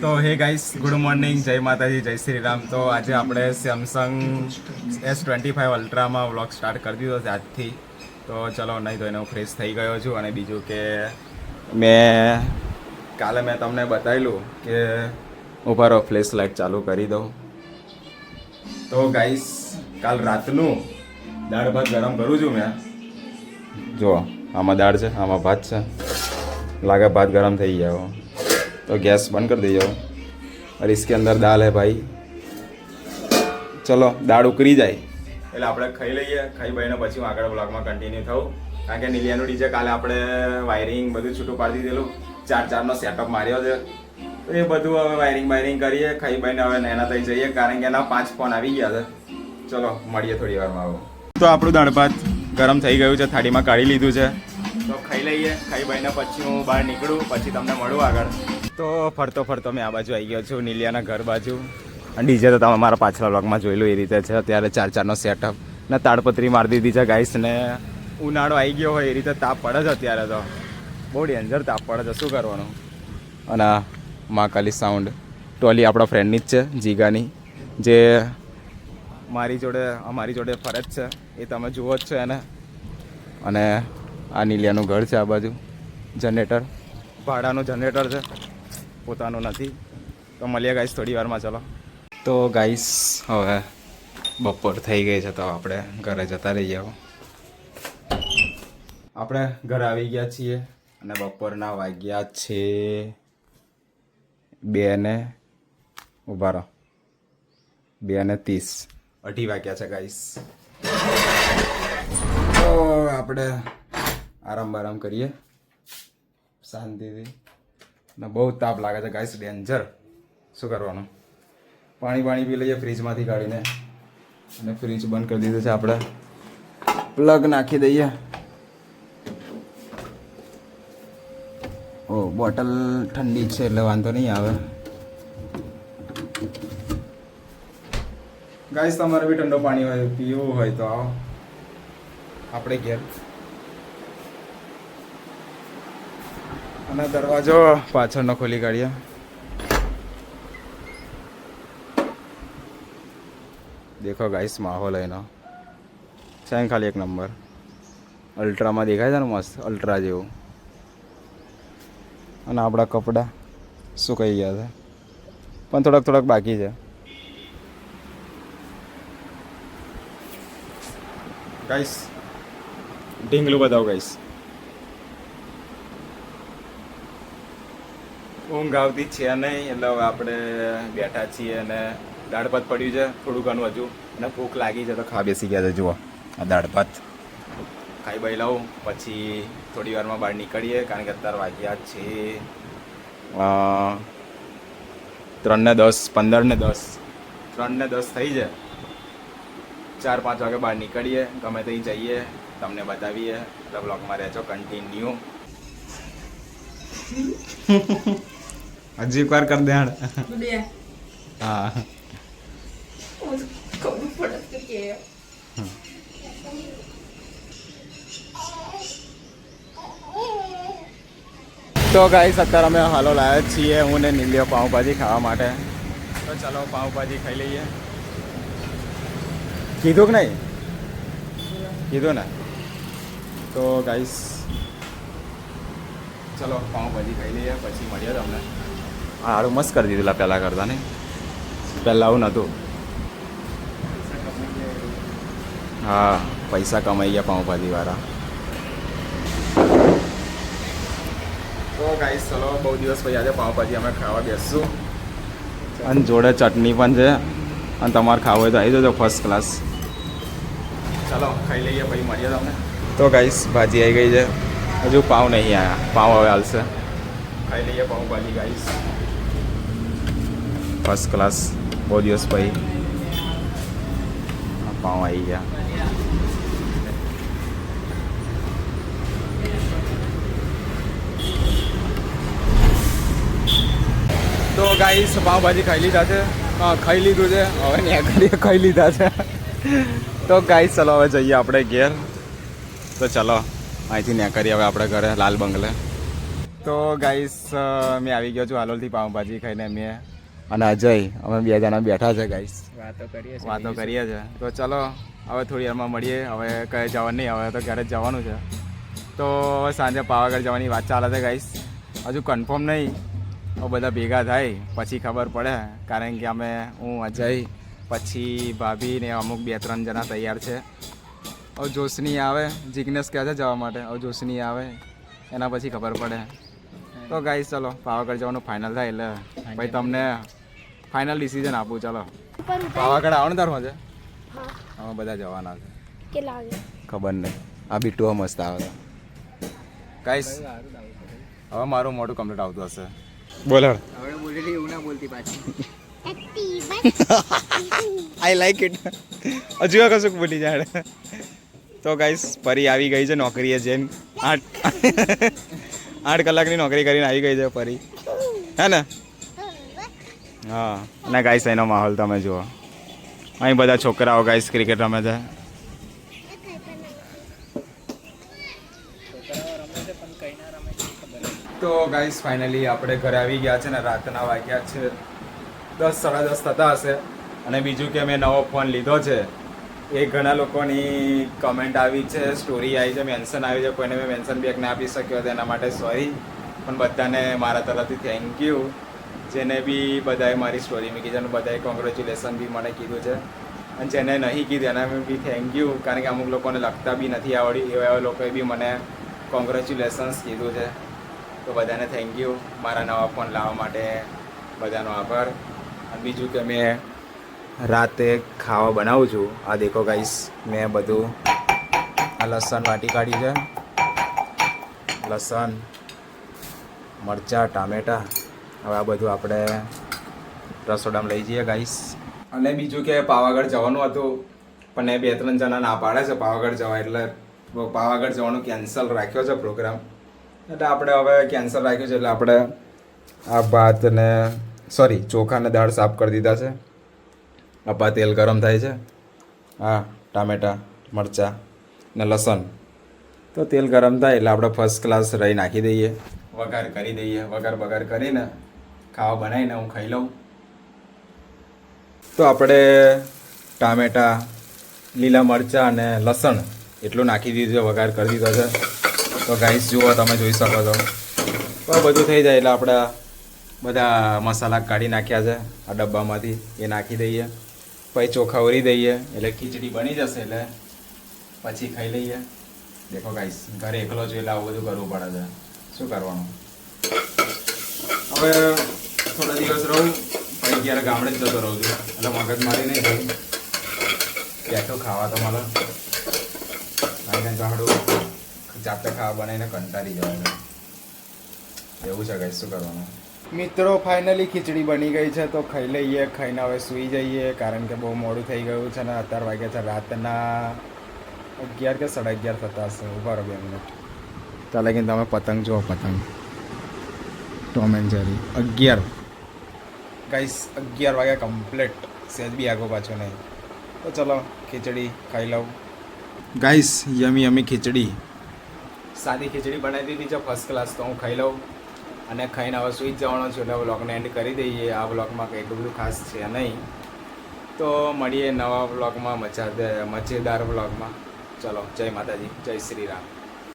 તો હે guys good morning જય માતાજી, જય શ્રી રામ તો, આજે આપણે સેમસંગ એસ ટ્વેન્ટી ફાઇવ અલ્ટ્રામાં વ્લોગ સ્ટાર્ટ કરી દીધો આજથી. તો, ચલો, નહીં તો એને હું ફ્રેશ થઈ ગયો છું. અને બીજું કે, મેં કાલે મેં તમને બતાવેલું કે ઉભારો ફ્લેશ લાઇટ ચાલુ કરી દઉં. તો ગાઈસ કાલ રાતનું દાળ ભાત ગરમ કરું છું મેં. જો, આમાં દાળ છે, આમાં ભાત છે. લાગે ભાત ગરમ થઈ ગયો तो गैस बंद कर दीजिए और इसके अंदर दाल है भाई ચલો દાળ ઉકળી જાય એટલે આપણે ખાઈ લઈએ ખાઈ ભાઈને પછી હું આગળ બ્લોગમાં કન્ટિન્યુ થવું કારણ કે નીલિયાનું ડીજે કાલે આપણે વાયરિંગ બધું છૂટું પાડી દીધેલું ચાર ચારનો સેટઅપ માર્યો છે તો એ બધું હવે વાયરિંગ વાયરિંગ કરીએ ખાઈ ભાઈને હવે નૈના થઈ જઈએ કારણ કે એના પાંચ ફોન આવી ગયા છે ચલો મળીએ થોડી વારમાં આવો તો આપણું દાળ ભાત ગરમ થઈ ગયું છે થાળીમાં કાઢી લીધું છે તો ખાઈ લઈએ. ખાઈ ભાઈને પછી હું બહાર નીકળું, પછી તમને મળું આગળ. તો ફરતો ફરતો મેં આ બાજુ આવી ગયો છું, નીલિયાના ઘર બાજુ. અને ડીજે તો તમે મારા પાછલા વ્લોગમાં જોયેલું એ રીતે છે. અત્યારે ચાર ચારનો સેટઅપ ને તાડપત્રી મારી દીધી છે ગાઈસ ને ઉનાળો આવી ગયો હોય એ રીતે તાપ પડે છે અત્યારે તો. બહુ ડેન્જર તાપ પડે છે, શું કરવાનું? અને મહાકાલી સાઉન્ડ ટોલી આપણા ફ્રેન્ડની જ છે, જીગાની. જે મારી જોડે, અમારી જોડે ફરજ છે, એ તમે જુઓ જ છો એને. અને આ નીલિયાનું ઘર છે આ બાજુ. જનરેટર ભાડાનું જનરેટર છે. પોતાનું નથી. તો મળીએ ગાઈસ થોડી વારમાં ચલો. તો ગાઈસ હવે બપોર થઈ ગઈ છે તો આપણે ઘરે જતા રહીએ. આપણે ઘરે આવી ગયા છીએ અને બપોરના વાગ્યા છે. બે ને ઊભા રહો. બે ને ત્રીસ. અઢી વાગ્યા છે ગાઈસ તો આપણે આરામ બારામ કરીએ. શાંતિથી. ને બહુ તાપ લાગે છે ગાઈસ ડેન્જર શું કરવાનું? પાણી પાણી પી લઈએ ફ્રીજમાંથી કાઢીને. અને ફ્રીજ બંધ કરી દીધું છે આપણે. પ્લગ નાખી દઈએ. ઓ બોટલ ઠંડી છે એટલે વાંધો નહીં આવે. ગાઈસ તમારે બી ઠંડો પાણી હોય, પીવું હોય તો આવો. આપણે ઘેર. અને દરવાજો પાછળનો ખોલી કાઢીએ. દેખો ગાઈસ માહોલ એનો. છે ને ખાલી એક નંબર. અલ્ટ્રામાં દેખાય છે ને મસ્ત, અલ્ટ્રા જેવું. અને આપણા કપડાં સુકાઈ ગયા છે. પણ થોડાક થોડાક બાકી છે. ગાઈસ ઢીંગલું બતાવો ગાઈસ ઊંઘ આવતી છે નહીં, એટલે આપણે બેઠા છીએ અને દાળ ભાત પડ્યું છે, થોડું ઘણું હજુ. અને ભૂખ લાગી છે તો ખા, બેસી ગયા છે, જુઓ, આ દાળ ભાત. ખાઈ બાઈ લઉં, પછી થોડી વારમાં બહાર નીકળીએ, કારણ કે અત્યારે વાગ્યા છે ત્રણ ને દસ પંદર ને દસ. ત્રણ ને દસ થઈ જાય ચાર, પાંચ વાગે બહાર નીકળીએ, ગમે ત્યાં જઈએ, તમને બતાવીએ. એટલે બ્લોગમાં રહેજો કન્ટિન્યુ હજી એક વાર કરી દે બે. હા. તો ગાઈસ અત્યારે અમે હાલો લાવ્યા છીએ હું ને નીલિયો પાઉંભાજી ખાવા માટે. તો ચલો પાઉંભાજી ખાઈ લઈએ. કીધું કે નહીં? કીધું ને? તો ગાઈસ ચલો પાઉંભાજી ખાઈ લઈએ પછી મળીએ તમને. હારું મસ્ત કરી દીધું પહેલાં કરતા ને પહેલાં આવું નહોતું. હા પૈસા કમાઈ ગયા પાઉંભાજી વાળા. તો ગાઈસ ચલો બહુ દિવસ પછી આજે પાઉંભાજી અમે ખાવા બેસશું. અને જોડે ચટણી પણ છે. અને તમારે ખાવું હોય તો આવી જજો ફર્સ્ટ ક્લાસ ચાલો ખાઈ લઈએ પછી મળીએ તમને. તો ગાઈસ ભાજી આવી ગઈ છે. હજુ પાવ નહીં આવ્યા પાવ હવે હાલશે. ખાઈ લઈએ પાઉંભાજી ગાઈસ ફર્સ્ટ ક્લાસ બહુ દિવસ પછી પાઉં આવી ગયા તો ગાઈસ પાવભાજી ખાઈ લીધા છે. ખાઈ લીધું છે. હવે કરીએ ખાઈ લીધા છે. તો ગાઈસ ચલો હવે જઈએ આપણે ઘેર. તો ચલો, અહીંથી કરીએ હવે આપણે ઘરે, લાલ બંગલે. તો ગાઈસ મેં આવી ગયો છું હાલોલથી પાઉંભાજી ખાઈને. મેં અને અજય અમે બે જણા બેઠા છે ગાઈસ વાતો કરીએ વાતો કરીએ છે તો ચલો હવે થોડી વારમાં મળીએ. હવે કહે જવાનું નહીં હવે તો ઘરે જ જવાનું છે. તો હવે સાંજે પાવાગઢ જવાની વાત ચાલે છે ગાઈસ હજુ કન્ફર્મ નહીં હવે બધા ભેગા થાય પછી ખબર પડે. કારણ કે અમે હું અજય પછી ભાભી ને અમુક બે ત્રણ જણા તૈયાર છે. હવે જોશની આવે જિગ્નેશ કહે છે જવા માટે? હવે જોશની આવે એના પછી ખબર પડે. તો ગાઈસ ચલો પાવાગઢ જવાનું ફાઇનલ થાય એટલે. ભાઈ તમને ફાઇનલ ડિસિઝન આપું ચાલો. પાવાગઢ પાવાગઢ ને તારું છે હા. બધા જવાના છે. કેટલા વાગે? ખબર નહીં. આ બી મસ્ત આવે છે. ગાઈસ હવે મારું મોટું કમ્પ્લીટ આવતું હશે. બોલો. હવે બોલેલી એવું ના બોલતી પાછી. આઈ લાઈક ઇટ હજુ આ કશું બોલી જાય તો ગાઈસ પરી આવી ગઈ છે નોકરીએ જેન આઠ આઠ કલાકની નોકરી કરીને આવી ગઈ છે પરી હે ને? હા. અને ગાઈસ એનો માહોલ તમે જુઓ. અહીં બધા છોકરાઓ ગાઈસ ક્રિકેટ રમે છે. તો ગાઈસ ફાઇનલી આપણે ઘરે આવી ગયા છે ને, રાતના વાગ્યા છે. દસ, સાડા દસ થતા હશે. અને બીજું કે મેં નવો ફોન લીધો છે. એ ઘણા લોકોની કમેન્ટ આવી છે સ્ટોરી આવી છે મેન્શન આવી છે. કોઈને મેં મેન્શન બેક ના આપી શક્યો તેના માટે સોરી પણ બધાને મારા તરફથી થેન્ક યુ જેને બી બધાએ મારી સ્ટોરી મૂકી છે અને બધાએ કોંગ્રેચ્યુલેશન બી મને કીધું છે. અને જેને નહીં કીધું એના બી થેન્ક યુ કારણ કે અમુક લોકોને લખતા બી નથી આવડ્યું એવા એવા લોકોએ બી મને કોંગ્રેચ્યુલેશન્સ કીધું છે. તો બધાને થેન્ક યુ મારા નવા ફોન લાવવા માટે બધાનો આભાર. અને બીજું કે મેં રાતે ખાવા બનાવું છું. આ દેખો ગાઈસ મેં બધું આ લસણ વાટી કાઢ્યું છે. લસણ, મરચાં, ટામેટાં હવે આ બધું આપણે રસોડામાં લઈ જઈએ ગાઈસ અને બીજું કે પાવાગઢ જવાનું હતું, પણ એ બે ત્રણ જણા ના પાડે છે પાવાગઢ જવા, એટલે પાવાગઢ જવાનું કેન્સલ રાખ્યો છે પ્રોગ્રામ એટલે આપણે હવે કેન્સલ રાખ્યું છે, એટલે આપણે આ ભાત ને સોરી ચોખાને દાળ સાફ કરી દીધા છે. અપા તેલ ગરમ થાય છે. હા, ટામેટાં, મરચાં ને લસણ. તો તેલ ગરમ થાય, એટલે આપણે ફર્સ્ટ ક્લાસ રહી નાખી દઈએ. વઘાર કરી દઈએ, વઘાર વઘાર કરીને ખાવા બનાવીને હું ખાઈ લઉં. તો આપણે ટામેટાં, લીલા મરચાં અને લસણ એટલું નાખી દીધું વઘાર કરી દીધો છે. તો ગાઈસ, જુઓ, તમે જોઈ શકો છો. તો બધું થઈ જાય એટલે આપણે બધા મસાલા કાઢી નાખ્યા છે, આ ડબ્બામાંથી. એ નાખી દઈએ. પછી ચોખા ઉરી દઈએ, એટલે ખીચડી બની જશે એટલે પછી ખાઈ લઈએ. દેખો ગાઈસ, ઘરે એકલો છું એટલે આવું બધું કરવું પડે છે. શું કરવાનું? હવે થોડા દિવસ રહું પછી ક્યારે ગામડે જ જતો રહું છું. એટલે મગજ મારી નહીં રહી બેઠો ખાવા તો મળે. ગાડું જાતે ખાવા બનાવીને કંટાળી જવાનું એવું છે કઈ શું કરવાનું? મિત્રો ફાઇનલી ખીચડી બની ગઈ છે તો ખાઈ લઈએ ખાઈને હવે સૂઈ જઈએ કારણ કે બહુ મોડું થઈ ગયું છે ને અત્યાર વાગ્યા છે રાતના અગિયાર કે સાડા અગિયાર થતા હશે ઊભા રહો બે મિનિટ. ચાલે કે તમે પતંગ જુઓ પતંગ. ટોમ એન્ડ જેરી અગિયાર. ગાઈસ, અગિયાર વાગ્યા કમ્પ્લીટ સહેજ બી આગો પાછો નહીં. તો ચલો, ખીચડી ખાઈ લઉં. ગાઈસ, યમી યમી ખીચડી. સાદી ખીચડી બનાવી દીધી છે ફર્સ્ટ ક્લાસ તો હું ખાઈ લઉં. અને ખાઈને હવે સુઈ જવાનો છું, એટલે બ્લોગને એન્ડ કરી દઈએ. આ બ્લોગમાં કંઈ બધું ખાસ છે નહીં. તો મળીએ નવા બ્લોગમાં મજા, મજેદાર બ્લોગમાં ચલો, જય માતાજી, જય શ્રી રામ.